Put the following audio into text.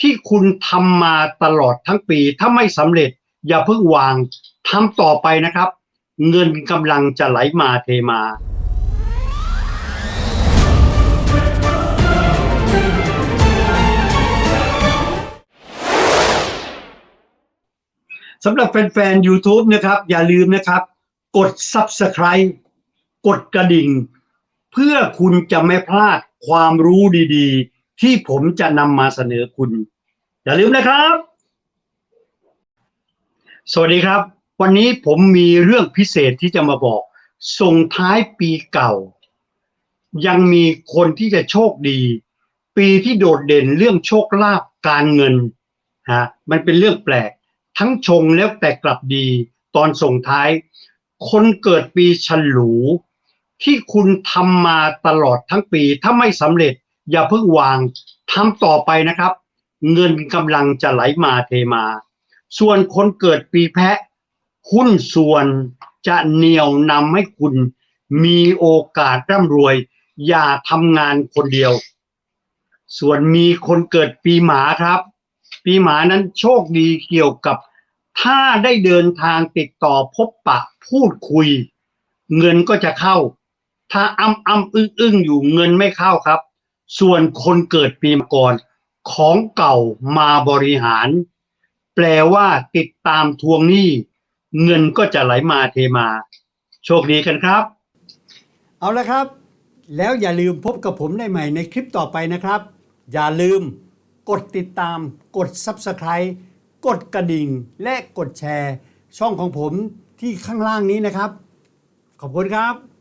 ที่คุณทำมาตลอดทั้งปี ถ้าไม่สำเร็จ อย่าเพิ่งวางทำต่อไปนะครับ เงินกำลังจะไหลมาเทมาสำหรับแฟนๆ YouTube นะครับ อย่าลืมนะครับ กด Subscribe กดกระดิ่ง เพื่อคุณจะไม่พลาดความรู้ดีๆ ที่ผมจะนำมาเสนอคุณ อย่าลืมนะครับ สวัสดีครับ วันนี้ผมมีเรื่องพิเศษที่จะมาบอกส่งท้ายปีเก่า ยังมีคนที่จะโชคดี ปีที่โดดเด่นเรื่องโชคลาภการเงินฮะมันเป็นเรื่องแปลก ทั้งชงแล้วแต่กลับดี ตอนส่งท้าย คนเกิดปีฉลูที่คุณทำมาตลอดทั้งปีถ้าไม่สำเร็จ อย่าเพิ่งวางทำต่อไปนะครับ เงินกำลังจะไหลมาเทมา ส่วนคนเกิดปีแพะ หุ้นส่วนจะเหนี่ยวนำให้คุณ มีโอกาสร่ำรวย อย่าทำงานคนเดียว ส่วนมีคนเกิดปีหมาครับ ปีหมานั้นโชคดีเกี่ยวกับ ถ้าได้เดินทางติดต่อพบปะพูดคุย เงินก็จะเข้า ถ้าอ้ำอ้ำอึ้งอึ้งอยู่เงินไม่เข้าครับ ส่วนคนเกิดปีมังกรของเก่ามาบริหาร แปลว่าติดตามทวงหนี้เงินก็จะไหลมาเทมา โชคดีกันครับ เอาละครับ แล้วอย่าลืมพบกับผมได้ใหม่ในคลิปต่อไปนะครับ อย่าลืมกดติดตาม กด Subscribe กดกระดิ่ง และกดแชร์ ช่องของผมที่ข้างล่างนี้นะครับ ขอบคุณครับ